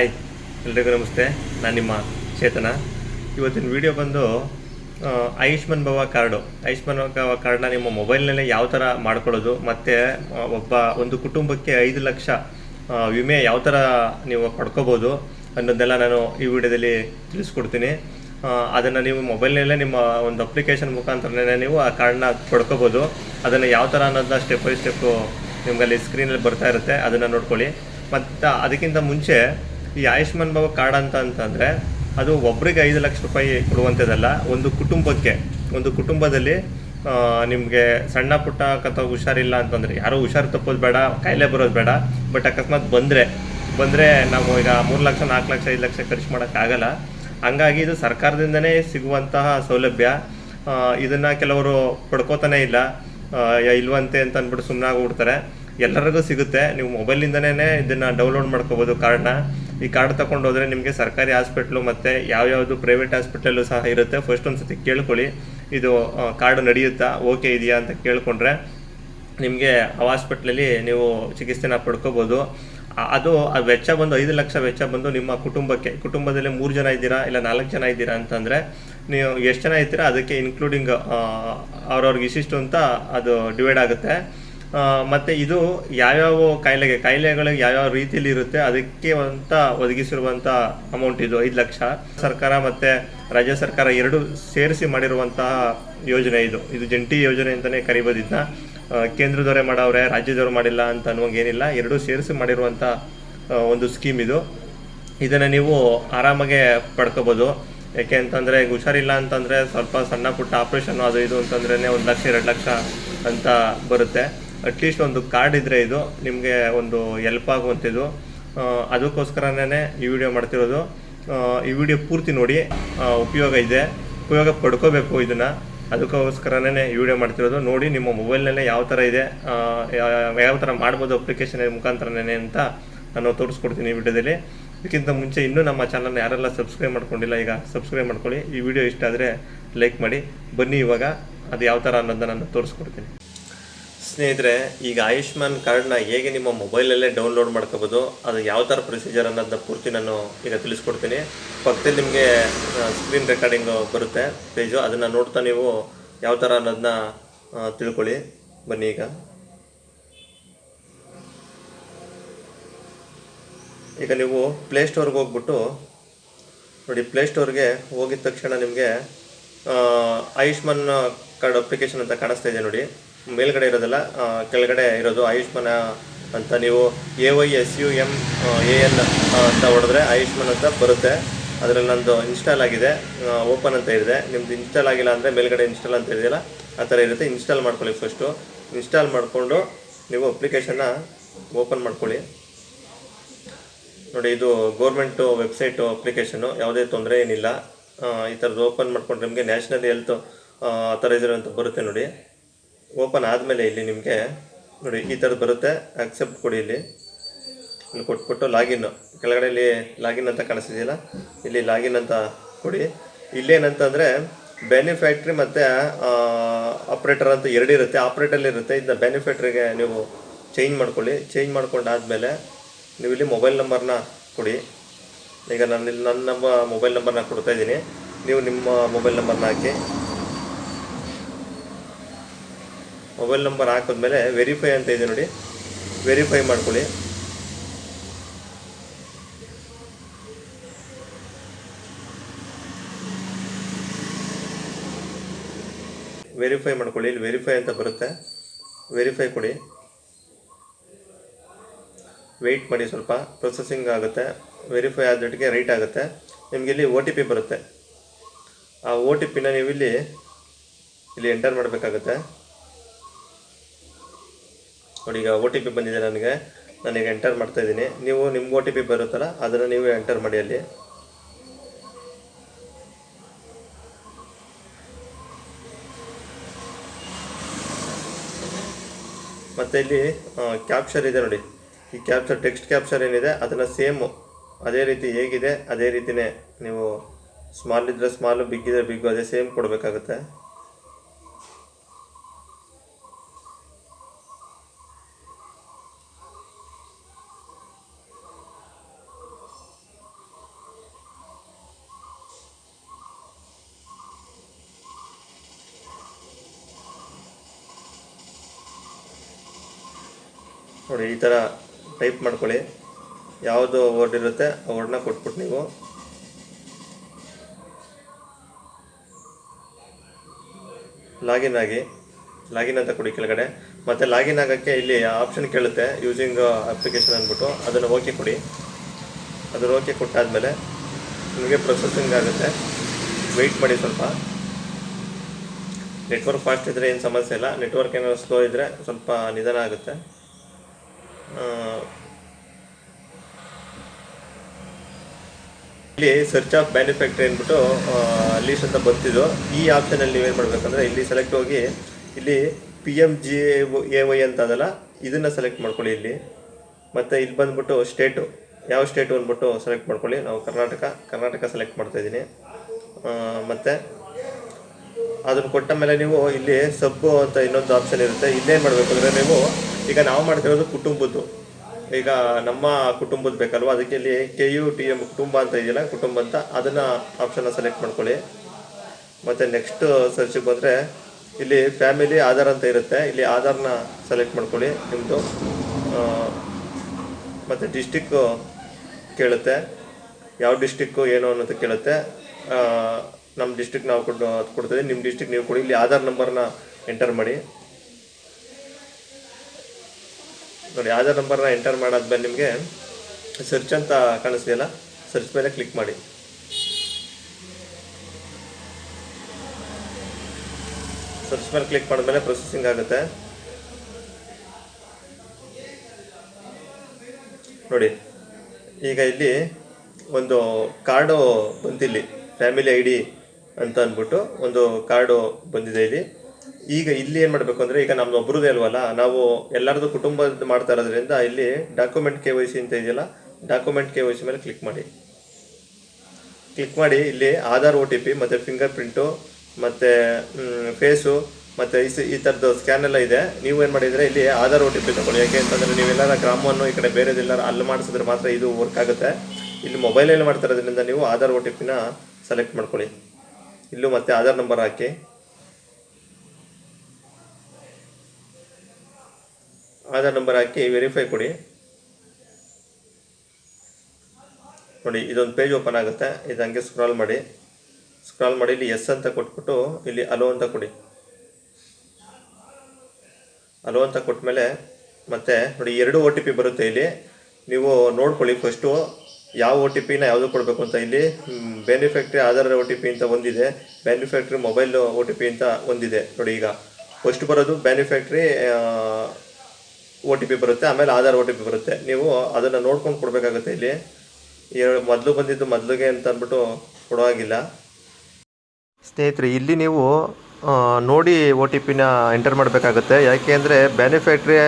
Hi, ಎಲ್ರಿಗೂ ನಮಸ್ತೆ. ನಾನು ನಿಮ್ಮ ಚೇತನ. ಇವತ್ತಿನ ವಿಡಿಯೋ ಬಂದು ಆಯುಷ್ಮಾನ್ ಭವ ಕಾರ್ಡು. ಆಯುಷ್ಮಾನ್ ಭವ ಕಾರ್ಡ್ನ ನಿಮ್ಮ ಮೊಬೈಲ್ನಲ್ಲೇ ಯಾವ ಥರ ಮಾಡ್ಕೊಳ್ಳೋದು, ಮತ್ತು ಒಬ್ಬ ಒಂದು ಕುಟುಂಬಕ್ಕೆ ಐದು ಲಕ್ಷ ವಿಮೆ ಯಾವ ಥರ ನೀವು ಪಡ್ಕೋಬೋದು ಅನ್ನೋದೆಲ್ಲ ನಾನು ಈ ವಿಡಿಯೋದಲ್ಲಿ ತಿಳಿಸ್ಕೊಡ್ತೀನಿ. ಅದನ್ನು ನೀವು ಮೊಬೈಲ್ನಲ್ಲೇ ನಿಮ್ಮ ಒಂದು ಅಪ್ಲಿಕೇಶನ್ ಮುಖಾಂತರನೇ ನೀವು ಆ ಕಾರ್ಡ್ನ ಪಡ್ಕೋಬೋದು. ಅದನ್ನು ಯಾವ ಥರ ಅನ್ನೋದನ್ನ ಸ್ಟೆಪ್ ಬೈ ಸ್ಟೆಪ್ಪು ನಿಮ್ಗೆ ಅಲ್ಲಿ ಸ್ಕ್ರೀನಲ್ಲಿ ಬರ್ತಾ ಇರುತ್ತೆ, ಅದನ್ನು ನೋಡ್ಕೊಳ್ಳಿ. ಮತ್ತು ಅದಕ್ಕಿಂತ ಮುಂಚೆ ಈ ಆಯುಷ್ಮಾನ್ ಬಾಬಾ ಕಾರ್ಡ್ ಅಂತ ಅಂತಂದರೆ ಅದು ಒಬ್ರಿಗೆ ಐದು ಲಕ್ಷ ರೂಪಾಯಿ ಕೊಡುವಂಥದ್ದಲ್ಲ, ಒಂದು ಕುಟುಂಬಕ್ಕೆ. ಒಂದು ಕುಟುಂಬದಲ್ಲಿ ನಿಮಗೆ ಸಣ್ಣ ಪುಟ್ಟ ಅಥವಾ ಹುಷಾರಿಲ್ಲ ಅಂತಂದರೆ, ಯಾರೂ ಹುಷಾರು ತಪ್ಪೋದು ಬೇಡ, ಕಾಯಿಲೆ ಬರೋದು ಬೇಡ, ಬಟ್ ಅಕಸ್ಮಾತ್ ಬಂದರೆ ಬಂದರೆ ನಾವು ಈಗ ಮೂರು ಲಕ್ಷ, ನಾಲ್ಕು ಲಕ್ಷ, ಐದು ಲಕ್ಷ ಖರ್ಚು ಮಾಡೋಕ್ಕಾಗಲ್ಲ ಹಂಗಾಗಿ ಇದು ಸರ್ಕಾರದಿಂದನೇ ಸಿಗುವಂತಹ ಸೌಲಭ್ಯ. ಇದನ್ನು ಕೆಲವರು ಪಡ್ಕೋತಾನೆ ಇಲ್ಲ. ಇಲ್ವಂತೆ ಅಂತ ಅಂದ್ಬಿಟ್ಟು ಸುಮ್ಮನೆ ಆಗ್ಬಿಡ್ತಾರೆ ಎಲ್ಲರಿಗೂ ಸಿಗುತ್ತೆ. ನೀವು ಮೊಬೈಲಿಂದನೇ ಇದನ್ನ ಡೌನ್ಲೋಡ್ ಮಾಡ್ಕೋಬೋದು ಕಾರ್ಡ್ನ. ಈ ಕಾರ್ಡ್ ತಗೊಂಡು ಹೋದ್ರೆ ನಿಮಗೆ ಸರ್ಕಾರಿ ಹಾಸ್ಪಿಟ್ಲು ಮತ್ತು ಯಾವ್ಯಾವುದು ಪ್ರೈವೇಟ್ ಹಾಸ್ಪಿಟಲ್ಲು ಸಹ ಇರುತ್ತೆ. ಫಸ್ಟ್ ಒಂದು ಸತಿ ಕೇಳ್ಕೊಳ್ಳಿ. ಇದು ಕಾರ್ಡ್ ನಡೆಯುತ್ತಾ, ಓಕೆ ಇದೆಯಾ ಅಂತ ಕೇಳ್ಕೊಂಡ್ರೆ ನಿಮಗೆ ಆ ಹಾಸ್ಪಿಟ್ಲಲ್ಲಿ ನೀವು ಚಿಕಿತ್ಸೆನ ಪಡ್ಕೋಬೋದು. ಅದು, ಆ ವೆಚ್ಚ ಬಂದು ಐದು ಲಕ್ಷ ವೆಚ್ಚ ಬಂದು ನಿಮ್ಮ ಕುಟುಂಬಕ್ಕೆ, ಕುಟುಂಬದಲ್ಲಿ ಮೂರು ಜನ ಇದ್ದೀರಾ ಇಲ್ಲ ನಾಲ್ಕು ಜನ ಇದ್ದೀರಾ ಅಂತಂದರೆ ನೀವು ಎಷ್ಟು ಜನ ಇದ್ದೀರಾ ಅದಕ್ಕೆ ಇನ್ಕ್ಲೂಡಿಂಗ್ ಅವ್ರವ್ರಿಗೆ ಇಷ್ಟಿಷ್ಟು ಅಂತ ಅದು ಡಿವೈಡ್ ಆಗುತ್ತೆ. ಮತ್ತೆ ಇದು ಯಾವ್ಯಾವ ಕಾಯಿಲೆಗೆ, ಕಾಯಿಲೆಗಳಿಗೆ ಯಾವ್ಯಾವ ರೀತಿಯಲ್ಲಿ ಇರುತ್ತೆ, ಅದಕ್ಕೆ ಅಂತ ಒದಗಿಸಿರುವಂಥ ಅಮೌಂಟ್ ಇದು, ಐದು ಲಕ್ಷ. ಸರ್ಕಾರ ಮತ್ತೆ ರಾಜ್ಯ ಸರ್ಕಾರ ಎರಡು ಸೇರಿಸಿ ಮಾಡಿರುವಂತಹ ಯೋಜನೆ ಇದು. ಇದು ಜಂಟಿ ಯೋಜನೆ ಅಂತಲೇ ಕರಿಬೋದು ಇದನ್ನ ಕೇಂದ್ರದವರೇ ಮಾಡವ್ರೆ, ರಾಜ್ಯದವರು ಮಾಡಿಲ್ಲ ಅಂತ ಅನ್ನುವಂಗೇನಿಲ್ಲ ಎರಡೂ ಸೇರಿಸಿ ಮಾಡಿರುವಂಥ ಒಂದು ಸ್ಕೀಮ್ ಇದು. ಇದನ್ನು ನೀವು ಆರಾಮಾಗೆ ಪಡ್ಕೋಬೋದು. ಯಾಕೆ ಅಂತಂದರೆ ಹುಷಾರಿಲ್ಲ ಅಂತಂದರೆ ಸ್ವಲ್ಪ ಸಣ್ಣ ಪುಟ್ಟ ಆಪರೇಷನ್ ಅದು ಇದು ಅಂತಂದ್ರೆ ಒಂದು ಲಕ್ಷ, ಎರಡು ಲಕ್ಷ ಅಂತ ಬರುತ್ತೆ. ಅಟ್ಲೀಸ್ಟ್ ಒಂದು ಕಾರ್ಡ್ ಇದ್ದರೆ ಇದು, ನಿಮಗೆ ಒಂದು ಎಲ್ಪ್ ಆಗುವಂಥದ್ದು ಅದಕ್ಕೋಸ್ಕರನೇ ಈ ವಿಡಿಯೋ ಮಾಡ್ತಿರೋದು. ಈ ವಿಡಿಯೋ ಪೂರ್ತಿ ನೋಡಿ. ಉಪಯೋಗ ಇದೆ. ಉಪಯೋಗ ಪಡ್ಕೋಬೇಕು ಇದನ್ನು. ಅದಕ್ಕೋಸ್ಕರನೇ ಈ ವಿಡಿಯೋ ಮಾಡ್ತಿರೋದು. ನೋಡಿ ನಿಮ್ಮ ಮೊಬೈಲ್ನಲ್ಲೇ ಯಾವ ಥರ ಇದೆ. ಯಾವ ಥರ ಮಾಡ್ಬೋದು ಅಪ್ಲಿಕೇಶನ್ ಮುಖಾಂತರನೇ ಅಂತ ನಾನು ತೋರಿಸ್ಕೊಡ್ತೀನಿ ಈ ವಿಡಿಯೋದಲ್ಲಿ. ಇದಕ್ಕಿಂತ ಮುಂಚೆ ಇನ್ನೂ ನಮ್ಮ ಚಾನಲ್ನ ಯಾರೆಲ್ಲ ಸಬ್ಸ್ಕ್ರೈಬ್ ಮಾಡ್ಕೊಂಡಿಲ್ಲ, ಈಗ ಸಬ್ಸ್ಕ್ರೈಬ್ ಮಾಡ್ಕೊಳ್ಳಿ. ಈ ವಿಡಿಯೋ ಇಷ್ಟ ಆದರೆ ಲೈಕ್ ಮಾಡಿ. ಬನ್ನಿ ಇವಾಗ. ಅದು ಯಾವ ಥರ ಅನ್ನೋದನ್ನ ನಾನು ತೋರಿಸ್ಕೊಡ್ತೀನಿ. ಸ್ನೇಹಿತರೆ, ಈಗ ಆಯುಷ್ಮಾನ್ ಕಾರ್ಡ್ನ ಹೇಗೆ ನಿಮ್ಮ ಮೊಬೈಲಲ್ಲೇ ಡೌನ್ಲೋಡ್ ಮಾಡ್ಕೋಬೋದು, ಅದು ಯಾವ ಥರ ಪ್ರೊಸೀಜರ್ ಅನ್ನೋದನ್ನ ಪೂರ್ತಿ ನಾನು ಈಗ ತಿಳಿಸ್ಕೊಡ್ತೀನಿ. ಪಕ್ಕದಲ್ಲಿ ನಿಮಗೆ ಸ್ಕ್ರೀನ್ ರೆಕಾರ್ಡಿಂಗ್ ಬರುತ್ತೆ, ಪೇಜು. ಅದನ್ನು ನೋಡ್ತಾ ನೀವು ಯಾವ ಥರ ಅನ್ನೋದನ್ನ ತಿಳ್ಕೊಳ್ಳಿ. ಬನ್ನಿ ಈಗ. ಈಗ ನೀವು ಪ್ಲೇಸ್ಟೋರ್ಗೆ ಹೋಗ್ಬಿಟ್ಟು, ನೋಡಿ ಪ್ಲೇಸ್ಟೋರ್ಗೆ ಹೋಗಿದ ತಕ್ಷಣ ನಿಮಗೆ ಆಯುಷ್ಮಾನ್ ಕಾರ್ಡ್ ಅಪ್ಲಿಕೇಶನ್ ಅಂತ ಕಾಣಿಸ್ತಾ ಇದೆ ನೋಡಿ. ಮೇಲ್ಗಡೆ ಇರೋದಲ್ಲ ಕೆಳಗಡೆ ಇರೋದು ಆಯುಷ್ಮಾನ್ ಅಂತ ನೀವು A Y S U M A N ಅಂತ ಹೊಡೆದ್ರೆ ಆಯುಷ್ಮಾನ್ ಅಂತ ಬರುತ್ತೆ. ಅದರಲ್ಲಿ ನಂದು ಇನ್ಸ್ಟಾಲ್ ಆಗಿದೆ. ಓಪನ್ ಅಂತ ಇದೆ. ನಿಮ್ದು ಇನ್ಸ್ಟಾಲ್ ಆಗಿಲ್ಲ ಅಂದರೆ ಮೇಲ್ಗಡೆ ಇನ್ಸ್ಟಾಲ್ ಅಂತ ಇದೆಯಲ್ಲ, ಆ ಥರ ಇರುತ್ತೆ. ಇನ್ಸ್ಟಾಲ್ ಮಾಡ್ಕೊಳ್ಳಿ ಫಸ್ಟು. ಇನ್ಸ್ಟಾಲ್ ಮಾಡಿಕೊಂಡು ನೀವು ಅಪ್ಲಿಕೇಶನ್ನ ಓಪನ್ ಮಾಡ್ಕೊಳ್ಳಿ. ನೋಡಿ, ಇದು ಗೌರ್ಮೆಂಟು ವೆಬ್ಸೈಟು ಅಪ್ಲಿಕೇಶನ್ನು, ಯಾವುದೇ ತೊಂದರೆ ಏನಿಲ್ಲ. ಈ ಥರದ್ದು ಓಪನ್ ಮಾಡ್ಕೊಂಡು ನಿಮಗೆ ನ್ಯಾಷನಲ್ ಹೆಲ್ತ್ ಅಥರೈಸರ್ ಅಂತ ಬರುತ್ತೆ ನೋಡಿ. ಓಪನ್ ಆದಮೇಲೆ ಇಲ್ಲಿ ನಿಮಗೆ ನೋಡಿ ಈ ಥರದ್ದು ಬರುತ್ತೆ. ಅಕ್ಸೆಪ್ಟ್ ಕೊಡಿ ಇಲ್ಲಿ. ಇಲ್ಲಿ ಕೊಟ್ಬಿಟ್ಟು ಲಾಗಿನ್ ಕೆಳಗಡೆ ಇಲ್ಲಿ ಲಾಗಿನ್ ಅಂತ ಕಾಣಿಸ್ತಿದೆಯಲ್ಲ? ಇಲ್ಲಿ ಲಾಗಿನ್ ಅಂತ ಕೊಡಿ. ಇಲ್ಲೇನಂತಂದರೆ ಬೆನಿಫ್ಯಾಕ್ಟ್ರಿ ಮತ್ತು ಆಪ್ರೇಟರ್ ಅಂತ ಎರಡು ಇರುತ್ತೆ. ಆಪ್ರೇಟರ್ ಇರುತ್ತೆ. ಇದನ್ನ ಬೆನಿಫ್ಯಾಕ್ಟ್ರಿಗೆ ನೀವು ಚೇಂಜ್ ಮಾಡ್ಕೊಳ್ಳಿ. ಚೇಂಜ್ ಮಾಡ್ಕೊಂಡಾದಮೇಲೆ ನೀವು ಇಲ್ಲಿ ಮೊಬೈಲ್ ನಂಬರ್ನ ಕೊಡಿ. ಈಗ ನಾನು ಇಲ್ಲಿ ನನ್ನ ಮೊಬೈಲ್ ನಂಬರ್ನ ಕೊಡ್ತಾ ಇದ್ದೀನಿ. ನೀವು ನಿಮ್ಮ ಮೊಬೈಲ್ ನಂಬರ್ನ ಹಾಕಿ. ಮೊಬೈಲ್ ನಂಬರ್ ಹಾಕಿದ್ಮೇಲೆ ವೆರಿಫೈ ಅಂತ ಇದೆ ನೋಡಿ. ವೆರಿಫೈ ಮಾಡ್ಕೊಳ್ಳಿ. ವೆರಿಫೈ ಮಾಡ್ಕೊಳ್ಳಿ. ಇಲ್ಲಿ ವೆರಿಫೈ ಅಂತ ಬರುತ್ತೆ. ವೆರಿಫೈ ಕೊಡಿ. ವೆಯ್ಟ್ ಮಾಡಿ ಸ್ವಲ್ಪ. ಪ್ರೊಸೆಸಿಂಗ್ ಆಗುತ್ತೆ. ವೆರಿಫೈ ಆದಟ್ಟಿಗೆ ರೈಟ್ ಆಗುತ್ತೆ. ನಿಮಗೆ ಇಲ್ಲಿ ಒ ಟಿ ಪಿ ಬರುತ್ತೆ. ಆ ಒ ಟಿ ಪಿನ ನೀವು ಇಲ್ಲಿ ಇಲ್ಲಿ ಎಂಟರ್ ಮಾಡಬೇಕಾಗುತ್ತೆ. ನೋಡಿ, ಈಗ ಒ ಟಿ ಪಿ ಬಂದಿದೆ ನನಗೆ. ನಾನೀಗ ಎಂಟರ್ ಮಾಡ್ತಾ ಇದ್ದೀನಿ. ನೀವು ನಿಮ್ಗೆ ಒ ಟಿ ಪಿ ಬರುತ್ತಲ್ಲ, ಅದನ್ನು ನೀವು ಎಂಟರ್ ಮಾಡಿ ಅಲ್ಲಿ. ಮತ್ತು ಇಲ್ಲಿ ಕ್ಯಾಪ್ಚರ್ ಇದೆ ನೋಡಿ. ಈ ಕ್ಯಾಪ್ಚರ್ ಟೆಕ್ಸ್ಟ್ ಕ್ಯಾಪ್ಚರ್ ಏನಿದೆ, ಅದನ್ನು ಸೇಮು ಅದೇ ರೀತಿ ಹೇಗಿದೆ, ಅದೇ ರೀತಿಯೇ ನೀವು ಸ್ಮಾಲ್ ಇದ್ದರೆ ಸ್ಮಾಲು ಬಿಗ್ ಇದ್ದರೆ ಬಿಗ್ಗು ಅದೇ ಸೇಮ್ ಕೊಡಬೇಕಾಗುತ್ತೆ. ನೋಡಿ, ಈ ಥರ ಟೈಪ್ ಮಾಡ್ಕೊಳ್ಳಿ. ಯಾವುದು ವರ್ಡ್ ಇರುತ್ತೆ, ಆ ವರ್ಡ್ನ ಕೊಟ್ಬಿಟ್ಟು ನೀವು. ಲಾಗಿನ್ ಆಗಿ, ಲಾಗಿನ್ ಅಂತ ಕೊಡಿ ಕೆಳಗಡೆ. ಮತ್ತು ಲಾಗಿನ್ ಆಗೋಕ್ಕೆ ಇಲ್ಲಿ ಆಪ್ಷನ್ ಕೇಳುತ್ತೆ ಯೂಸಿಂಗ್ ಅಪ್ಲಿಕೇಶನ್ ಅಂದ್ಬಿಟ್ಟು. ಅದನ್ನು ಓಕೆ ಕೊಡಿ. ಅದನ್ನು ಓಕೆ ಕೊಟ್ಟಾದಮೇಲೆ ನಿಮಗೆ ಪ್ರೊಸೆಸಿಂಗ್ ಆಗುತ್ತೆ. ವೆಯ್ಟ್ ಮಾಡಿ ಸ್ವಲ್ಪ. ನೆಟ್ವರ್ಕ್ ಫಾಸ್ಟ್ ಇದ್ದರೆ ಏನು ಸಮಸ್ಯೆ ಇಲ್ಲ. ನೆಟ್ವರ್ಕ್ ಏನಾದ್ರು ಸ್ಲೋ ಇದ್ದರೆ ಸ್ವಲ್ಪ ನಿಧಾನ ಆಗುತ್ತೆ. ಇಲ್ಲಿ ಸರ್ಚ್ ಆಫ್ ಮ್ಯಾನುಫ್ಯಾಕ್ಚರ್ ಅಂದ್ಬಿಟ್ಟು ಲೀಸ್ಟ್ ಅಂತ ಬರ್ತಿದ್ದು ಈ ಆಪ್ಷನಲ್ಲಿ ನೀವೇನು ಮಾಡಬೇಕಂದ್ರೆ ಇಲ್ಲಿ ಸೆಲೆಕ್ಟ್ ಹೋಗಿ, ಇಲ್ಲಿ P M J A Y ಅಂತ ಅದಲ್ಲ, ಇದನ್ನು ಸೆಲೆಕ್ಟ್ ಮಾಡ್ಕೊಳ್ಳಿ ಇಲ್ಲಿ. ಮತ್ತು ಇಲ್ಲಿ ಬಂದ್ಬಿಟ್ಟು ಸ್ಟೇಟು ಯಾವ ಸ್ಟೇಟು ಅಂದ್ಬಿಟ್ಟು ಸೆಲೆಕ್ಟ್ ಮಾಡ್ಕೊಳ್ಳಿ. ನಾವು ಕರ್ನಾಟಕ ಕರ್ನಾಟಕ ಸೆಲೆಕ್ಟ್ ಮಾಡ್ತಾ ಇದ್ದೀನಿ. ಮತ್ತು ಅದನ್ನು ಕೊಟ್ಟ ಮೇಲೆ ನೀವು ಇಲ್ಲಿ ಸಬ್ಬು ಅಂತ ಇನ್ನೊಂದು ಆಪ್ಷನ್ ಇರುತ್ತೆ. ಇಲ್ಲೇನು ಮಾಡಬೇಕು ಅಂದರೆ ನೀವು ಈಗ ನಾವು ಮಾಡ್ತಿರೋದು ಕುಟುಂಬದ್ದು. ಈಗ ನಮ್ಮ ಕುಟುಂಬದ ಬೇಕಲ್ವಾ? ಅದಕ್ಕೆ ಇಲ್ಲಿ ಕೆ ಯು ಟಿ ಎಂ ಕುಟುಂಬ ಅಂತ ಇದೆಯಲ್ಲ, ಕುಟುಂಬ ಅಂತ ಅದನ್ನು ಆಪ್ಷನ್ನ ಸೆಲೆಕ್ಟ್ ಮಾಡ್ಕೊಳ್ಳಿ. ಮತ್ತು ನೆಕ್ಸ್ಟ್ ಸರ್ಚಿಗೆ ಬಂದರೆ ಇಲ್ಲಿ ಫ್ಯಾಮಿಲಿ ಆಧಾರ್ ಅಂತ ಇರುತ್ತೆ. ಇಲ್ಲಿ ಆಧಾರ್ನ ಸೆಲೆಕ್ಟ್ ಮಾಡ್ಕೊಳ್ಳಿ ನಿಮ್ಮದು ಮತ್ತು ಡಿಸ್ಟಿಕ್ಕು ಕೇಳುತ್ತೆ. ಯಾವ ಡಿಸ್ಟಿಕ್ಕು ಏನು ಅನ್ನೋದು ಕೇಳುತ್ತೆ. ನಮ್ಮ ಡಿಸ್ಟಿಕ್ ನಾವು ಕೊಡ್ ಕೊಡ್ತೇವೆ. ನಿಮ್ಮ ಡಿಸ್ಟಿಕ್ ನೀವು ಕೊಡಿ. ಇಲ್ಲಿ ಆಧಾರ್ ನಂಬರ್ನ ಎಂಟರ್ ಮಾಡಿ. ನೋಡಿ, ಆಧಾರ್ ನಂಬರ್ನ ಎಂಟರ್ ಮಾಡಾದ್ಮೇಲೆ ನಿಮಗೆ ಸರ್ಚ್ ಅಂತ ಕಾಣಿಸ್ತಿಲ್ಲ ಸರ್ಚ್ ಮೇಲೆ ಕ್ಲಿಕ್ ಮಾಡಿ. ಸರ್ಚ್ ಮೇಲೆ ಕ್ಲಿಕ್ ಮಾಡಿದ್ಮೇಲೆ ಪ್ರೊಸೆಸಿಂಗ್ ಆಗುತ್ತೆ. ನೋಡಿ, ಈಗ ಇಲ್ಲಿ ಒಂದು ಕಾರ್ಡು ಬಂತಿಲ್ಲಿ. ಫ್ಯಾಮಿಲಿ ಐ ಡಿ ಅಂತ ಅಂದ್ಬಿಟ್ಟು ಒಂದು ಕಾರ್ಡು ಬಂದಿದೆ ಇಲ್ಲಿ. ಈಗ ಇಲ್ಲಿ ಏನು ಮಾಡಬೇಕು ಅಂದರೆ ಈಗ ನಮ್ದು ಒಬ್ಬರದೇ ಅಲ್ವಲ್ಲ, ನಾವು ಎಲ್ಲರದು ಕುಟುಂಬದ ಮಾಡ್ತಾ ಇರೋದ್ರಿಂದ ಇಲ್ಲಿ ಡಾಕ್ಯುಮೆಂಟ್ ಕೆ ವೈ ಸಿ ಅಂತ ಇದೆಯಲ್ಲ ಡಾಕ್ಯುಮೆಂಟ್ ಕೆ ವೈ ಸಿ ಮೇಲೆ ಕ್ಲಿಕ್ ಮಾಡಿ. ಕ್ಲಿಕ್ ಮಾಡಿ ಇಲ್ಲಿ ಆಧಾರ್ ಒ ಟಿ ಪಿ ಮತ್ತು ಫಿಂಗರ್ ಪ್ರಿಂಟು ಮತ್ತು ಫೇಸು ಮತ್ತು ಈ ಈ ಥರದ್ದು ಸ್ಕ್ಯಾನ್ ಎಲ್ಲ ಇದೆ. ನೀವು ಏನು ಮಾಡಿದರೆ ಇಲ್ಲಿ ಆಧಾರ್ ಒ ಟಿ ಪಿ ತಗೊಳ್ಳಿ. ಯಾಕೆ ಅಂತಂದರೆ ನೀವೆಲ್ಲರ ಗ್ರಾಮವನ್ನು ಈ ಕಡೆ ಬೇರೆದೆಲ್ಲರೂ ಅಲ್ಲಿ ಮಾಡಿಸಿದ್ರೆ ಮಾತ್ರ ಇದು ವರ್ಕ್ ಆಗುತ್ತೆ. ಇಲ್ಲಿ ಮೊಬೈಲಲ್ಲಿ ಮಾಡ್ತಾ ಇರೋದ್ರಿಂದ ನೀವು ಆಧಾರ್ ಒ ಟಿ ಪಿನ ಸೆಲೆಕ್ಟ್ ಮಾಡ್ಕೊಳ್ಳಿ. ಇಲ್ಲೂ ಮತ್ತೆ ಆಧಾರ್ ನಂಬರ್ ಹಾಕಿ. ಆಧಾರ್ ನಂಬರ್ ಹಾಕಿ ವೆರಿಫೈ ಕೊಡಿ. ನೋಡಿ, ಇದೊಂದು ಪೇಜ್ ಓಪನ್ ಆಗುತ್ತೆ. ಇದು ಹಂಗೆ ಸ್ಕ್ರಾಲ್ ಮಾಡಿ. ಸ್ಕ್ರಾಲ್ ಮಾಡಿ, ಇಲ್ಲಿ ಎಸ್ ಅಂತ ಕೊಟ್ಬಿಟ್ಟು ಇಲ್ಲಿ ಅಲೋ ಅಂತ ಕೊಡಿ. ಅಲೋ ಅಂತ ಕೊಟ್ಮೇಲೆ ಮತ್ತೆ ನೋಡಿ, ಎರಡು ಒ ಬರುತ್ತೆ ಇಲ್ಲಿ. ನೀವು ನೋಡ್ಕೊಳ್ಳಿ ಫಸ್ಟು ಯಾವ ಒ ಟಿ ಪಿನ ಯಾವುದು ಕೊಡಬೇಕು ಅಂತ ಇಲ್ಲಿ? Beneficiary Aadhaar O T P ಅಂತ ಒಂದಿದೆ. Beneficiary mobile O T P ಅಂತ ಒಂದಿದೆ. ನೋಡಿ ಈಗ ಫಸ್ಟ್ ಬರೋದು ಬ್ಯಾನುಫ್ಯಾಕ್ಟ್ರಿ ಒ ಟಿ ಪಿ ಬರುತ್ತೆ. ಆಮೇಲೆ ಆಧಾರ್ ಒ ಟಿ ಪಿ ಬರುತ್ತೆ. ನೀವು ಅದನ್ನು ನೋಡ್ಕೊಂಡು ಕೊಡಬೇಕಾಗುತ್ತೆ ಇಲ್ಲಿ. ಮೊದಲು ಬಂದಿದ್ದು ಮೊದಲಿಗೆ ಅಂತ ಅಂದ್ಬಿಟ್ಟು ಕೊಡೋವಾಗಿಲ್ಲ. ಸ್ನೇಹಿತರೆ, ಇಲ್ಲಿ ನೀವು ನೋಡಿ ಓ ಟಿ ಪಿನ ಎಂಟರ್ ಮಾಡಬೇಕಾಗುತ್ತೆ. ಯಾಕೆ ಅಂದರೆ beneficiary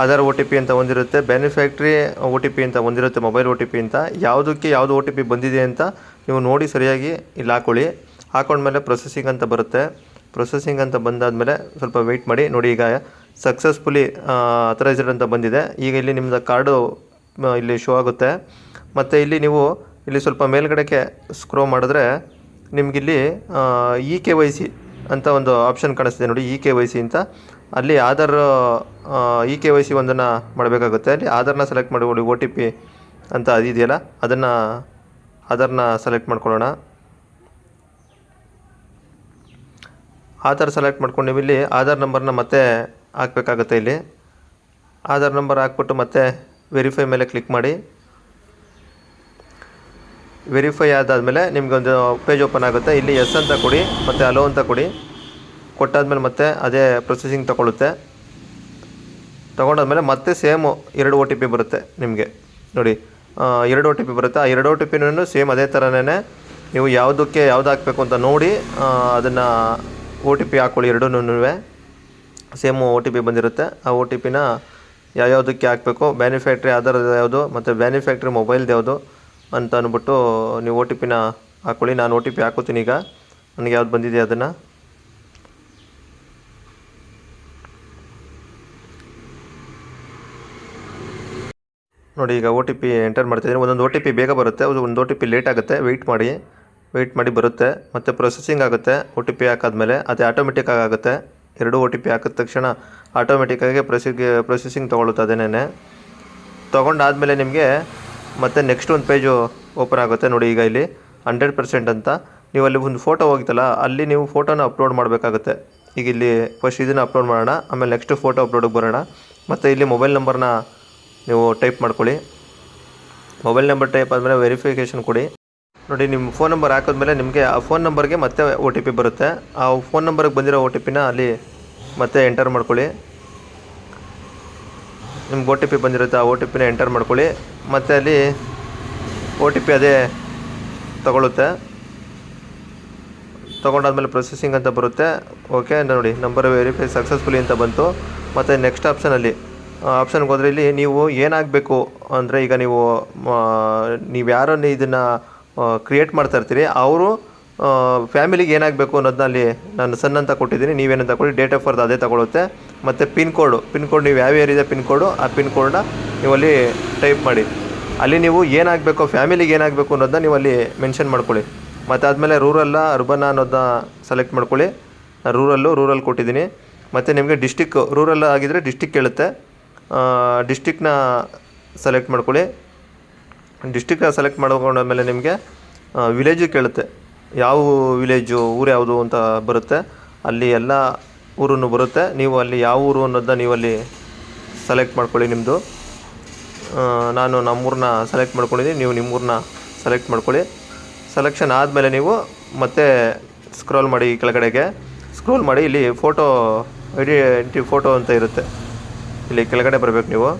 Aadhaar O T P ಅಂತ ಒಂದಿರುತ್ತೆ ಬೆನಿಫ್ಯಾಕ್ಟ್ರಿ ಒ ಟಿ ಪಿ ಅಂತ ಒಂದಿರುತ್ತೆ ಮೊಬೈಲ್ ಒ ಟಿ ಪಿ ಅಂತ. ಯಾವುದಕ್ಕೆ ಯಾವುದು ಒ ಟಿ ಪಿ ಬಂದಿದೆ ಅಂತ ನೀವು ನೋಡಿ ಸರಿಯಾಗಿ ಇಲ್ಲಿ ಹಾಕೊಳ್ಳಿ. ಹಾಕೊಂಡ್ಮೇಲೆ ಪ್ರೊಸೆಸಿಂಗ್ ಅಂತ ಬರುತ್ತೆ. ಪ್ರೊಸೆಸಿಂಗ್ ಅಂತ ಬಂದಾದಮೇಲೆ ಸ್ವಲ್ಪ ವೆಯ್ಟ್ ಮಾಡಿ. ನೋಡಿ ಈಗ ಸಕ್ಸಸ್ಫುಲಿ ಅಥರೈಸ್ಡ್ ಅಂತ ಬಂದಿದೆ. ಈಗ ಇಲ್ಲಿ ನಿಮ್ಮದು ಕಾರ್ಡು ಇಲ್ಲಿ ಶೋ ಆಗುತ್ತೆ. ಮತ್ತು ಇಲ್ಲಿ ನೀವು ಇಲ್ಲಿ ಸ್ವಲ್ಪ ಮೇಲ್ಗಡೆಗೆ ಸ್ಕ್ರೋ ಮಾಡಿದ್ರೆ ನಿಮಗಿಲ್ಲಿ ಇ ಕೆ ವೈ ಸಿ ಅಂತ ಒಂದು ಆಪ್ಷನ್ ಕಾಣಿಸ್ತಿದೆ ನೋಡಿ ಇ ಕೆ ವೈ ಸಿ ಅಂತ. ಅಲ್ಲಿ Aadhaar E K Y C ಒಂದನ್ನು ಮಾಡಬೇಕಾಗುತ್ತೆ. ಅಲ್ಲಿ ಆಧಾರ್ನ ಸೆಲೆಕ್ಟ್ ಮಾಡಿಕೊಳ್ಳಿ, ಒ ಟಿ ಪಿ ಅಂತ ಅದಿದೆಯಲ್ಲ ಅದನ್ನು, ಆಧಾರ್ನ ಸೆಲೆಕ್ಟ್ ಮಾಡ್ಕೊಳ್ಳೋಣ. ಆಧಾರ್ ಸೆಲೆಕ್ಟ್ ಮಾಡ್ಕೊಂಡು ನೀವು ಇಲ್ಲಿ ಆಧಾರ್ ನಂಬರ್ನ ಮತ್ತೆ ಹಾಕಬೇಕಾಗುತ್ತೆ ಇಲ್ಲಿ. ಆಧಾರ್ ನಂಬರ್ ಹಾಕ್ಬಿಟ್ಟು ಮತ್ತೆ ವೆರಿಫೈ ಮೇಲೆ ಕ್ಲಿಕ್ ಮಾಡಿ. ವೆರಿಫೈ ಆದಾದಮೇಲೆ ಒಂದು ಪೇಜ್ ಓಪನ್ ಆಗುತ್ತೆ. ಇಲ್ಲಿ ಎಸ್ ಅಂತ ಕೊಡಿ, ಮತ್ತು ಅಲೋ ಅಂತ ಕೊಡಿ. ಕೊಟ್ಟಾದ್ಮೇಲೆ ಮತ್ತೆ ಅದೇ ಪ್ರೊಸೆಸಿಂಗ್ ತಗೊಳ್ಳುತ್ತೆ. ತೊಗೊಂಡಾದ್ಮೇಲೆ ಮತ್ತೆ ಸೇಮು ಎರಡು ಒ ಟಿ ಪಿ ಬರುತ್ತೆ ನಿಮಗೆ. ನೋಡಿ ಎರಡು ಒ ಟಿ ಪಿ ಬರುತ್ತೆ. ಆ ಎರಡು ಒ ಟಿ ಪಿನೂ ಸೇಮ್ ಅದೇ ಥರನೇ ನೀವು ಯಾವುದಕ್ಕೆ ಯಾವ್ದು ಹಾಕಬೇಕು ಅಂತ ನೋಡಿ ಅದನ್ನು ಒ ಟಿ ಪಿ ಹಾಕ್ಕೊಳ್ಳಿ ಎರಡೂನು ಸೇಮು ಒ ಟಿ ಪಿ ಬಂದಿರುತ್ತೆ. ಆ ಒ ಟಿ ಪಿನ ಯಾವ್ಯಾವುದಕ್ಕೆ ಹಾಕಬೇಕು ಮ್ಯಾನುಫ್ಯಾಕ್ಟ್ರಿ ಆಧಾರದ ಯಾವುದು, ಮತ್ತು ಮ್ಯಾನುಫ್ಯಾಕ್ಟ್ರಿ ಮೊಬೈಲ್ದು ಯಾವುದು ಅಂತ ಅಂದ್ಬಿಟ್ಟು ನೀವು ಒ ಟಿ ಪಿನ ಹಾಕ್ಕೊಳ್ಳಿ ನಾನು ಒ ಟಿ ಪಿ ಹಾಕೋತೀನಿ ಈಗ. ನನಗೆ ಯಾವ್ದು ಬಂದಿದೆ ಅದನ್ನು? ನೋಡಿ, ಈಗ ಒ ಟಿ ಪಿ ಎಂಟರ್ ಮಾಡ್ತಿದ್ದೀನಿ. ಒಂದೊಂದು ಒ ಟಿ ಪಿ ಬೇಗ ಬರುತ್ತೆ. ಒಂದು ಒ ಟಿ ಪಿ ಲೇಟ್ ಆಗುತ್ತೆ. ವೆಯ್ಟ್ ಮಾಡಿ. ವೆಯ್ಟ್ ಮಾಡಿ ಬರುತ್ತೆ. ಮತ್ತು ಪ್ರೊಸೆಸಿಂಗ್ ಆಗುತ್ತೆ. ಒ ಟಿ ಪಿ ಹಾಕಾದ್ಮೇಲೆ ಅದೇ ಆಟೋಮೆಟಿಕ್ ಆಗುತ್ತೆ. ಎರಡು ಒ ಟಿ ಪಿ ಹಾಕಿದ ತಕ್ಷಣ ಆಟೋಮೆಟಿಕ್ಕಾಗಿ ಪ್ರೊಸಿಗೆ ಪ್ರೊಸೆಸಿಂಗ್ ತೊಗೊಳುತ್ತೆ ಅದೇನೇ ತೊಗೊಂಡಾದಮೇಲೆ ನಿಮಗೆ ಮತ್ತೆ ನೆಕ್ಸ್ಟ್ ಒಂದು ಪೇಜು ಓಪನ್ ಆಗುತ್ತೆ. ನೋಡಿ, ಈಗ ಇಲ್ಲಿ ಹಂಡ್ರೆಡ್ ಪರ್ಸೆಂಟ್ ಅಂತ. ನೀವು ಅಲ್ಲಿ ಒಂದು ಫೋಟೋ ಹೋಗಿತ್ತಲ್ಲ, ಅಲ್ಲಿ ನೀವು ಫೋಟೋನ ಅಪ್ಲೋಡ್ ಮಾಡಬೇಕಾಗುತ್ತೆ. ಈಗ ಇಲ್ಲಿ ಫಸ್ಟ್ ಇದನ್ನು ಅಪ್ಲೋಡ್ ಮಾಡೋಣ. ಆಮೇಲೆ ನೆಕ್ಸ್ಟ್ ಫೋಟೋ ಅಪ್ಲೋಡಿಗೆ ಬರೋಣ. ಮತ್ತು ಇಲ್ಲಿ ಮೊಬೈಲ್ ನಂಬರ್ನ ನೀವು ಟೈಪ್ ಮಾಡ್ಕೊಳ್ಳಿ. ಮೊಬೈಲ್ ನಂಬರ್ ಟೈಪ್ ಆದಮೇಲೆ ವೆರಿಫಿಕೇಷನ್ ಕೊಡಿ. ನೋಡಿ, ನಿಮ್ಮ ಫೋನ್ ನಂಬರ್ ಹಾಕಿದ್ಮೇಲೆ ನಿಮಗೆ ಆ ಫೋನ್ ನಂಬರ್ಗೆ ಮತ್ತೆ ಒ ಟಿ ಪಿ ಬರುತ್ತೆ. ಆ ಫೋನ್ ನಂಬರ್ಗೆ ಬಂದಿರೋ ಒ ಟಿ ಪಿನ ಅಲ್ಲಿ ಮತ್ತೆ ಎಂಟರ್ ಮಾಡ್ಕೊಳ್ಳಿ. ನಿಮ್ಗೆ ಒ ಟಿ ಪಿ ಬಂದಿರುತ್ತೆ, ಆ ಒ ಟಿ ಪಿನ ಎಂಟರ್ ಮಾಡ್ಕೊಳ್ಳಿ. ಮತ್ತು ಅಲ್ಲಿ ಒ ಟಿ ಪಿ ಅದೇ ತಗೊಳುತ್ತೆ. ತೊಗೊಂಡಾದ್ಮೇಲೆ ಪ್ರೊಸೆಸಿಂಗ್ ಅಂತ ಬರುತ್ತೆ. ಓಕೆ ನೋಡಿ ನಂಬರ್ ವೆರಿಫೈ ಸಕ್ಸಸ್ಫುಲಿ ಅಂತ ಬಂತು. ಮತ್ತು ನೆಕ್ಸ್ಟ್ ಆಪ್ಷನಲ್ಲಿ ಆಪ್ಷನ್ಗೆ ಹೋದರೆ ಇಲ್ಲಿ ನೀವು ಏನಾಗಬೇಕು ಅಂದರೆ ಈಗ ನೀವು ನೀವು ಯಾರನ್ನು ಇದನ್ನು ಕ್ರಿಯೇಟ್ ಮಾಡ್ತಾ ಇರ್ತೀರಿ, ಅವರು ಫ್ಯಾಮಿಲಿಗೆ ಏನಾಗಬೇಕು ಅನ್ನೋದನ್ನ ಅಲ್ಲಿ ನಾನು ಸನ್ ಅಂತ ಕೊಟ್ಟಿದ್ದೀನಿ. ನೀವೇನಂತ ಕೊಡಿ ಡೇಟ್ ಆಫ್ ಬರ್ತ್ ಅದೇ ತಗೊಳುತ್ತೆ. ಮತ್ತು ಪಿನ್ ಕೋಡು ಪಿನ್ ಕೋಡ್ ನೀವು ಯಾವ ಏರಿಯಾದ ಪಿನ್ ಕೋಡು ಆ ಪಿನ್ ಕೋಡನ್ನ ನೀವು ಅಲ್ಲಿ ಟೈಪ್ ಮಾಡಿ. ಅಲ್ಲಿ ನೀವು ಏನಾಗಬೇಕು ಫ್ಯಾಮಿಲಿಗೆ ಏನಾಗಬೇಕು ಅನ್ನೋದನ್ನ ನೀವು ಅಲ್ಲಿ ಮೆನ್ಷನ್ ಮಾಡ್ಕೊಳ್ಳಿ. ಮತ್ತು ಆದಮೇಲೆ ರೂರಲ್ಲ ಅರ್ಬನ್ ಅನ್ನೋದನ್ನ ಸೆಲೆಕ್ಟ್ ಮಾಡ್ಕೊಳ್ಳಿ. ರೂರಲ್ಲು ರೂರಲ್ ಕೊಟ್ಟಿದ್ದೀನಿ. ಮತ್ತು ನಿಮಗೆ ಡಿಸ್ಟಿಕ್ ರೂರಲ್ ಆಗಿದ್ದರೆ ಡಿಸ್ಟಿಕ್ ಕೇಳುತ್ತೆ. ಡಿಸ್ಟಿಕ್ನ ಸೆಲೆಕ್ಟ್ ಮಾಡ್ಕೊಳ್ಳಿ. ಡಿಸ್ಟಿಕ್ನ ಸೆಲೆಕ್ಟ್ ಮಾಡ್ಕೊಂಡಾದ್ಮೇಲೆ ನಿಮಗೆ ವಿಲೇಜು ಕೇಳುತ್ತೆ. ಯಾವ ವಿಲೇಜು ಊರು ಯಾವುದು ಅಂತ ಬರುತ್ತೆ. ಅಲ್ಲಿ ಎಲ್ಲ ಊರನ್ನು ಬರುತ್ತೆ. ನೀವು ಅಲ್ಲಿ ಯಾವ ಊರು ಅನ್ನೋದನ್ನ ನೀವು ಅಲ್ಲಿ ಸೆಲೆಕ್ಟ್ ಮಾಡ್ಕೊಳ್ಳಿ ನಿಮ್ಮದು ನಾನು ನಮ್ಮೂರನ್ನ ಸೆಲೆಕ್ಟ್ ಮಾಡ್ಕೊಂಡಿದ್ದೀನಿ. ನೀವು ನಿಮ್ಮೂರನ್ನ ಸೆಲೆಕ್ಟ್ ಮಾಡ್ಕೊಳ್ಳಿ. ಸೆಲೆಕ್ಷನ್ ಆದಮೇಲೆ ನೀವು ಮತ್ತೆ ಸ್ಕ್ರೋಲ್ ಮಾಡಿ ಕೆಳಗಡೆಗೆ. ಸ್ಕ್ರೋಲ್ ಮಾಡಿ ಇಲ್ಲಿ ಫೋಟೋ ಐಡೆಂಟಿ ಫೋಟೋ ಅಂತ ಇರುತ್ತೆ. ಇಲ್ಲಿ ಕೆಳಗಡೆ ಬರಬೇಕು ನೀವು.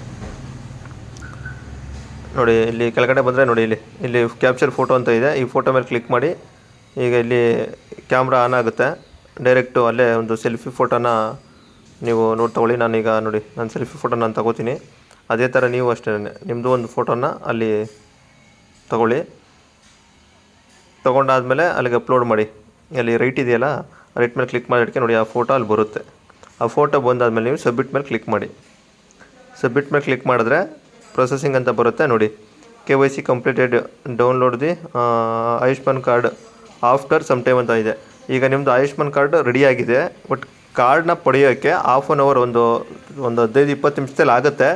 ನೋಡಿ, ಇಲ್ಲಿ ಕೆಳಗಡೆ ಬಂದರೆ ನೋಡಿ, ಇಲ್ಲಿ ಇಲ್ಲಿ ಕ್ಯಾಪ್ಚರ್ ಫೋಟೋ ಅಂತ ಇದೆ. ಈ ಫೋಟೋ ಮೇಲೆ ಕ್ಲಿಕ್ ಮಾಡಿ, ಈಗ ಇಲ್ಲಿ ಕ್ಯಾಮ್ರಾ ಆನ್ ಆಗುತ್ತೆ. ಡೈರೆಕ್ಟು ಅಲ್ಲೇ ಒಂದು ಸೆಲ್ಫಿ ಫೋಟೋನ ನೀವು ನೋಡಿ ತಗೊಳ್ಳಿ ನಾನೀಗ ನೋಡಿ, ನಾನು ಸೆಲ್ಫಿ ಫೋಟೋ ನಾನು ತಗೋತೀನಿ. ಅದೇ ಥರ ನೀವು ಅಷ್ಟೇ ನಿಮ್ಮದು ಒಂದು ಫೋಟೋನ ಅಲ್ಲಿ ತಗೊಳ್ಳಿ. ತೊಗೊಂಡಾದಮೇಲೆ ಅಲ್ಲಿಗೆ ಅಪ್ಲೋಡ್ ಮಾಡಿ. ಅಲ್ಲಿ ರೈಟ್ ಇದೆಯಲ್ಲ ರೈಟ್ ಮೇಲೆ ಕ್ಲಿಕ್ ಮಾಡಿ ಇಟ್ಕೆ ನೋಡಿ, ಆ ಫೋಟೋ ಅಲ್ಲಿ ಬರುತ್ತೆ. ಆ ಫೋಟೋ ಬಂದಾದ್ಮೇಲೆ ನೀವು ಸಬ್ಮಿಟ್ ಮೇಲೆ ಕ್ಲಿಕ್ ಮಾಡಿ. ಸಬ್ಮಿಟ್ ಮೇಲೆ ಕ್ಲಿಕ್ ಮಾಡಿದ್ರೆ ಪ್ರೊಸೆಸಿಂಗ್ ಅಂತ ಬರುತ್ತೆ. ನೋಡಿ K Y C completed download the Ayushman card after some time ಅಂತ ಇದೆ. ಈಗ ನಿಮ್ಮದು ಆಯುಷ್ಮಾನ್ ಕಾರ್ಡ್ ರೆಡಿಯಾಗಿದೆ ಬಟ್ ಕಾರ್ಡನ್ನ ಪಡೆಯೋಕ್ಕೆ ಹಾಫ್ ಆನ್ ಅವರ್ ಒಂದು ಒಂದು ಹದಿನೈದು, ಇಪ್ಪತ್ತು ನಿಮಿಷದಲ್ಲಿ ಆಗುತ್ತೆ.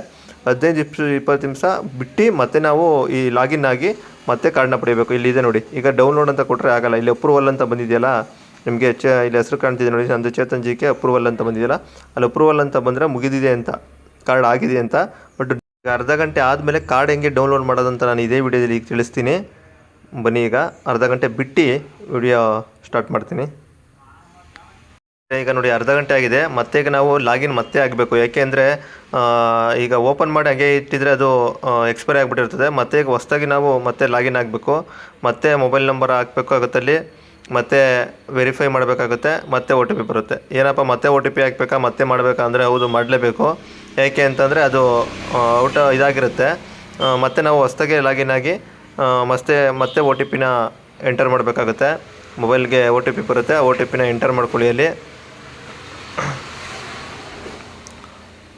ಹದಿನೈದು ಇಪ್ಪ ಇಪ್ಪತ್ತು ನಿಮಿಷ ಬಿಟ್ಟು ಮತ್ತೆ ನಾವು ಈ ಲಾಗಿನ್ ಆಗಿ ಮತ್ತೆ ಕಾರ್ಡ್ನ ಪಡಿಬೇಕು ಇಲ್ಲಿದೆ ನೋಡಿ. ಈಗ ಡೌನ್ಲೋಡ್ ಅಂತ ಕೊಟ್ಟರೆ ಆಗಲ್ಲ. ಇಲ್ಲಿ ಅಪ್ರೂವಲ್ ಅಂತ ಬಂದಿದೆಯಲ್ಲ? ನಿಮಗೆ ಚ ಇಲ್ಲಿ ಹೆಸರು ಕಾಣ್ತಿದೆ ನೋಡಿ. ನಂದು ಚೇತನ್ ಜಿ ಅಪ್ರೂವಲ್ ಅಂತ ಬಂದಿದೆಯಲ್ಲ? ಅಲ್ಲಿ ಅಪ್ರೂವಲ್ ಅಂತ ಬಂದರೆ ಮುಗಿದಿದೆ ಅಂತ. ಕಾರ್ಡ್ ಆಗಿದೆ ಅಂತ, ಬಟ್ ಅರ್ಧ ಗಂಟೆ ಆದಮೇಲೆ ಕಾರ್ಡ್ ಹೆಂಗೆ ಡೌನ್ಲೋಡ್ ಮಾಡೋದಂತ ನಾನು ಇದೇ ವಿಡಿಯೋದಲ್ಲಿ ಈಗ ತಿಳಿಸ್ತೀನಿ. ಬನ್ನಿ ಈಗ ಅರ್ಧ ಗಂಟೆ ಬಿಟ್ಟು ವಿಡಿಯೋ ಸ್ಟಾರ್ಟ್ ಮಾಡ್ತೀನಿ. ಈಗ ನೋಡಿ ಅರ್ಧ ಗಂಟೆ ಆಗಿದೆ, ಮತ್ತೆ ಈಗ ನಾವು ಲಾಗಿನ್ ಮತ್ತೆ ಆಗಬೇಕು. ಯಾಕೆಂದರೆ ಈಗ ಓಪನ್ ಮಾಡಿ ಹಾಗೆ ಇಟ್ಟಿದ್ರೆ ಅದು ಎಕ್ಸ್ಪೈರಿ ಆಗಿಬಿಟ್ಟಿರ್ತದೆ. ಮತ್ತೆ ಈಗ ಹೊಸ್ದಾಗಿ ನಾವು ಮತ್ತೆ ಲಾಗಿನ್ ಆಗಬೇಕು. ಮತ್ತೆ ಮೊಬೈಲ್ ನಂಬರ್ ಹಾಕಬೇಕು ಅಲ್ಲಿ ಮತ್ತೆ ವೆರಿಫೈ ಮಾಡಬೇಕಾಗುತ್ತೆ, ಮತ್ತೆ ಒ ಟಿ ಪಿ ಬರುತ್ತೆ. ಏನಪ್ಪ, ಮತ್ತೆ ಒ ಟಿ ಪಿ ಹಾಕ್ಬೇಕಾ, ಮತ್ತೆ ಮಾಡಬೇಕಾ ಅಂದರೆ ಹೌದು, ಮಾಡಲೇಬೇಕು. ಯಾಕೆ ಅಂತಂದರೆ ಅದು ಔಟ್ ಇದಾಗಿರುತ್ತೆ. ಮತ್ತೆ ನಾವು ಹೊಸ್ದಾಗೆ ಲಾಗಿನ್ ಆಗಿ ಮತ್ತೆ ಮತ್ತೆ ಒ ಟಿ ಪಿನ ಎಂಟರ್ ಮಾಡಬೇಕಾಗುತ್ತೆ. ಮೊಬೈಲ್ಗೆ ಒ ಟಿ ಪಿ ಬರುತ್ತೆ ಒ ಟಿ ಪಿನ ಎಂಟರ್ ಮಾಡ್ಕೊಳ್ಳಿ ಅಲ್ಲಿ.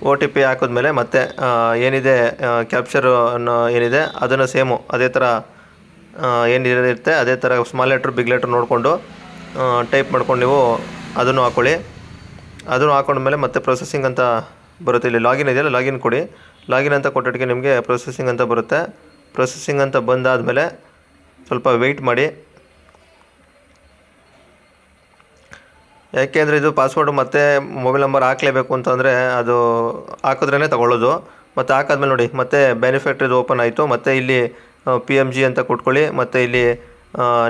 ಒ ಟಿ ಪಿ ಹಾಕಿದ್ಮೇಲೆ ಮತ್ತೆ ಏನಿದೆ ಕ್ಯಾಪ್ಚರ್ ಅನ್ನೋ ಏನಿದೆ, ಅದನ್ನು ಸೇಮು, ಅದೇ ಥರ ಏನಿರುತ್ತೆ ಅದೇ ಥರ ಸ್ಮಾಲ್ ಲೆಟ್ರ್ ಬಿಗ್ ಲೆಟ್ರ್ ನೋಡಿಕೊಂಡು ಟೈಪ್ ಮಾಡ್ಕೊಂಡು ನೀವು ಅದನ್ನು ಹಾಕ್ಕೊಳ್ಳಿ ಅದನ್ನು ಹಾಕೊಂಡ್ಮೇಲೆ ಮತ್ತೆ ಪ್ರೊಸೆಸಿಂಗ್ ಅಂತ ಬರುತ್ತೆ. ಇಲ್ಲಿ ಲಾಗಿನ್ ಇದೆಯಲ್ಲ ಲಾಗಿನ್ ಕೊಡಿ. ಲಾಗಿನ್ ಅಂತ ಕೊಟ್ಟಿಗೆ ನಿಮಗೆ ಪ್ರೊಸೆಸಿಂಗ್ ಅಂತ ಬರುತ್ತೆ. ಪ್ರೊಸೆಸಿಂಗ್ ಅಂತ ಬಂದಾದಮೇಲೆ ಸ್ವಲ್ಪ ವೆಯ್ಟ್ ಮಾಡಿ. ಯಾಕೆ ಅಂದರೆ ಇದು ಪಾಸ್ವರ್ಡ್ ಮತ್ತು ಮೊಬೈಲ್ ನಂಬರ್ ಹಾಕಲೇಬೇಕು ಅಂತಂದರೆ ಅದು ಹಾಕಿದ್ರೇ ತಗೊಳ್ಳೋದು. ಮತ್ತು ಹಾಕಾದ್ಮೇಲೆ ನೋಡಿ, ಮತ್ತೆ ಬ್ಯಾನಿಫ್ಯಾಕ್ಟ್ರಿದು ಓಪನ್ ಆಯಿತು. ಮತ್ತು ಇಲ್ಲಿ ಪಿ ಎಂ ಜಿ ಅಂತ ಕೊಟ್ಕೊಳ್ಳಿ. ಮತ್ತು ಇಲ್ಲಿ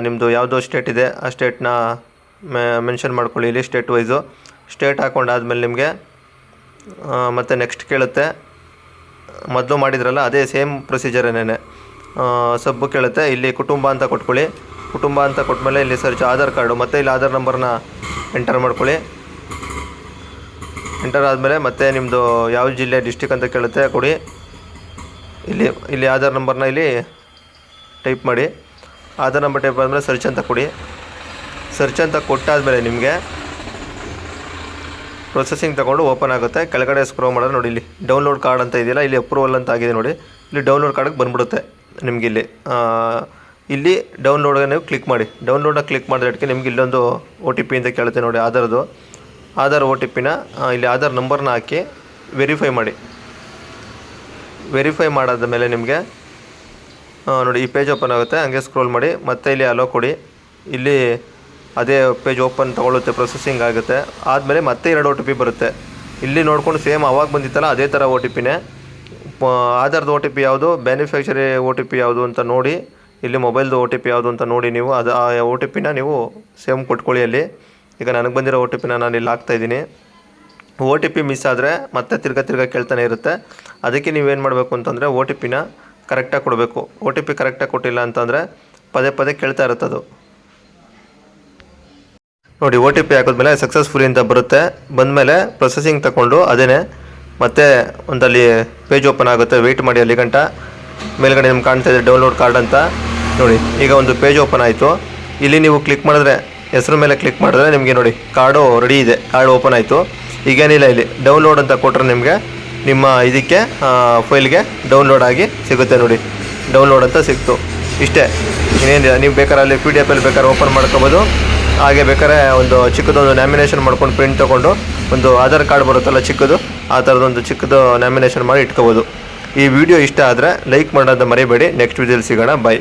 ನಿಮ್ಮದು ಯಾವುದೋ ಸ್ಟೇಟ್ ಇದೆ, ಆ ಸ್ಟೇಟ್ನ ಮೆನ್ಷನ್ ಮಾಡ್ಕೊಳ್ಳಿ ಇಲ್ಲಿ ಸ್ಟೇಟ್ ವೈಸು ಸ್ಟೇಟ್ ಹಾಕೊಂಡಾದ್ಮೇಲೆ ನಿಮಗೆ ಮತ್ತು ನೆಕ್ಸ್ಟ್ ಕೇಳುತ್ತೆ. ಮೊದಲು ಮಾಡಿದ್ರಲ್ಲ, ಅದೇ ಸೇಮ್ ಪ್ರೊಸೀಜರೇನೇ ಸಬ್ಬು ಕೇಳುತ್ತೆ, ಇಲ್ಲಿ ಕುಟುಂಬ ಅಂತ ಕೊಟ್ಕೊಳ್ಳಿ. ಕುಟುಂಬ ಅಂತ ಕೊಟ್ಮೇಲೆ ಇಲ್ಲಿ ಸರ್ಚ್ ಆಧಾರ್ ಕಾರ್ಡು, ಮತ್ತು ಇಲ್ಲಿ ಆಧಾರ್ ನಂಬರ್ನ ಎಂಟರ್ ಮಾಡ್ಕೊಳ್ಳಿ. ಎಂಟರ್ ಆದಮೇಲೆ ಮತ್ತೆ ನಿಮ್ಮದು ಯಾವ ಜಿಲ್ಲೆ ಡಿಸ್ಟಿಕ್ ಅಂತ ಕೇಳುತ್ತೆ, ಕೊಡಿ. ಇಲ್ಲಿ ಇಲ್ಲಿ ಆಧಾರ್ ನಂಬರ್ನ ಇಲ್ಲಿ ಟೈಪ್ ಮಾಡಿ. ಆಧಾರ್ ನಂಬರ್ ಟೈಪ್ ಆದಮೇಲೆ ಸರ್ಚ್ ಅಂತ ಕೊಡಿ. ಸರ್ಚ್ ಅಂತ ಕೊಟ್ಟಾದಮೇಲೆ ನಿಮಗೆ ಪ್ರೊಸೆಸಿಂಗ್ ತಗೊಂಡು ಓಪನ್ ಆಗುತ್ತೆ. ಕೆಳಗಡೆ ಸ್ಕ್ರೋ ಮಾಡೋದು ನೋಡಿ ಇಲ್ಲಿ. ಡೌನ್ಲೋಡ್ ಕಾರ್ಡ್ ಅಂತ ಇದೆಯಲ್ಲ, ಇಲ್ಲಿ ಅಪ್ರೂವಲ್ ಅಂತ ಆಗಿದೆ ನೋಡಿ. ಇಲ್ಲಿ ಡೌನ್ಲೋಡ್ ಕಾರ್ಡಿಗೆ ಬಂದ್ಬಿಡುತ್ತೆ ನಿಮಗೆ ಇಲ್ಲಿ. ಇಲ್ಲಿ ಡೌನ್ಲೋಡ್ಗೆ ನೀವು ಕ್ಲಿಕ್ ಮಾಡಿ. ಡೌನ್ಲೋಡ್ನ ಕ್ಲಿಕ್ ಮಾಡಿದಕ್ಕೆ ನಿಮ್ಗೆ ಇಲ್ಲೊಂದು ಒ ಟಿ ಪಿ ಅಂತ ಕೇಳುತ್ತೆ ನೋಡಿ ಆಧಾರದು ಆಧಾರ್ ಓ ಟಿ ಪಿನ ಇಲ್ಲಿ ಆಧಾರ್ ನಂಬರ್ನ ಹಾಕಿ ವೆರಿಫೈ ಮಾಡಿ. ವೆರಿಫೈ ಮಾಡಾದ ಮೇಲೆ ನಿಮಗೆ ನೋಡಿ ಈ ಪೇಜ್ ಓಪನ್ ಆಗುತ್ತೆ. ಹಂಗೆ ಸ್ಕ್ರೋಲ್ ಮಾಡಿ. ಮತ್ತೆ ಇಲ್ಲಿ ಅಲೋ ಕೊಡಿ. ಇಲ್ಲಿ ಅದೇ ಪೇಜ್ ಓಪನ್ ತಗೊಳ್ಳುತ್ತೆ ಪ್ರೊಸೆಸಿಂಗ್ ಆಗುತ್ತೆ ಆದಮೇಲೆ ಮತ್ತೆ ಎರಡು ಒ ಟಿ ಪಿ ಬರುತ್ತೆ ಇಲ್ಲಿ ನೋಡ್ಕೊಂಡು ಸೇಮ್ ಅವಾಗ ಬಂದಿತ್ತಲ್ಲ ಅದೇ ಥರ ಒ ಟಿ ಪಿನೇ ಆಧಾರ್ದು ಒ ಟಿ ಪಿ ಯಾವುದು ಬ್ಯಾನಿಫ್ಯಾಕ್ಚರಿ ಒ ಟಿ ಪಿ ಯಾವುದು ಅಂತ ನೋಡಿ ಇಲ್ಲಿ ಮೊಬೈಲ್ದು ಒ ಟಿ ಪಿ ಯಾವುದು ಅಂತ ನೋಡಿ ನೀವು ಅದು ಆ ಒ ಟಿ ಪಿನ ನೀವು ಸೇಮ್ ಕೊಟ್ಕೊಳ್ಳಿ ಅಲ್ಲಿ ಈಗ ನನಗೆ ಬಂದಿರೋ ಒ ಟಿ ಪಿನ ನಾನು ಇಲ್ಲಿ ಹಾಕ್ತಾಯಿದ್ದೀನಿ ಒ ಟಿ ಪಿ ಮಿಸ್ ಆದರೆ ಮತ್ತೆ ತಿರ್ಗಾ ತಿರ್ಗಾ ಕೇಳ್ತಾನೆ ಇರುತ್ತೆ ಅದಕ್ಕೆ ನೀವೇನು ಮಾಡಬೇಕು ಅಂತಂದರೆ ಒ ಟಿ ಪಿನ ಕರೆಕ್ಟಾಗಿ ಕೊಡಬೇಕು ಒ ಟಿ ಪಿ ಕರೆಕ್ಟಾಗಿ ಕೊಟ್ಟಿಲ್ಲ ಅಂತಂದರೆ ಪದೇ ಪದೇ ಕೇಳ್ತಾ ಇರುತ್ತೆ ಅದು ನೋಡಿ ಒ ಟಿ ಪಿ ಹಾಕಿದ್ಮೇಲೆ ಸಕ್ಸಸ್ಫುಲಿ ಅಂತ ಬರುತ್ತೆ. ಬಂದಮೇಲೆ ಪ್ರೊಸೆಸಿಂಗ್ ತಗೊಂಡು ಅದೇ ಮತ್ತೆ ಒಂದಲ್ಲಿ ಪೇಜ್ ಓಪನ್ ಆಗುತ್ತೆ. ವೆಯ್ಟ್ ಮಾಡಿ ಅಲ್ಲಿ ಗಂಟ. ಮೇಲ್ಗಡೆ ನಿಮ್ಗೆ ಕಾಣ್ತಾ ಇದೆ ಡೌನ್ಲೋಡ್ ಕಾರ್ಡ್ ಅಂತ. ನೋಡಿ, ಈಗ ಒಂದು ಪೇಜ್ ಓಪನ್ ಆಯಿತು. ಇಲ್ಲಿ ನೀವು ಕ್ಲಿಕ್ ಮಾಡಿದ್ರೆ, ಹೆಸರು ಮೇಲೆ ಕ್ಲಿಕ್ ಮಾಡಿದ್ರೆ ನಿಮಗೆ ನೋಡಿ ಕಾರ್ಡು ರೆಡಿ ಇದೆ. ಕಾರ್ಡ್ ಓಪನ್ ಆಯಿತು. ಈಗೇನಿಲ್ಲ ಇಲ್ಲಿ. ಡೌನ್ಲೋಡ್ ಅಂತ ಕೊಟ್ಟರೆ ನಿಮಗೆ ನಿಮ್ಮ ಇದಕ್ಕೆ ಫೈಲ್ಗೆ ಡೌನ್ಲೋಡ್ ಆಗಿ ಸಿಗುತ್ತೆ ನೋಡಿ. ಡೌನ್ಲೋಡ್ ಅಂತ ಸಿಕ್ತು. ಇಷ್ಟೇ. ಇನ್ನೇನಿಲ್ಲ. ನೀವು ಬೇಕಾದ್ರೆ ಅಲ್ಲಿ ಪಿ ಡಿ ಎಫಲ್ಲಿ ಬೇಕಾದ್ರೆ ಓಪನ್ ಮಾಡ್ಕೋಬೋದು. ಹಾಗೆ ಬೇಕಾದ್ರೆ ಒಂದು ಚಿಕ್ಕದೊಂದು ನ್ಯಾಮಿನೇಷನ್ ಮಾಡ್ಕೊಂಡು ಪ್ರಿಂಟ್ ತೊಗೊಂಡು ಒಂದು ಆಧಾರ್ ಕಾರ್ಡ್ ಬರುತ್ತಲ್ಲ ಚಿಕ್ಕದು, ಆ ಥರದೊಂದು ಚಿಕ್ಕದು ನ್ಯಾಮಿನೇಷನ್ ಮಾಡಿ ಇಟ್ಕೋಬೋದು. ಈ ವಿಡಿಯೋ ಇಷ್ಟ ಆದರೆ ಲೈಕ್ ಮಾಡೋದು ಮರಿಬೇಡಿ. ನೆಕ್ಸ್ಟ್ ವಿಡಿಯೋಲಿ ಸಿಗೋಣ. ಬಾಯ್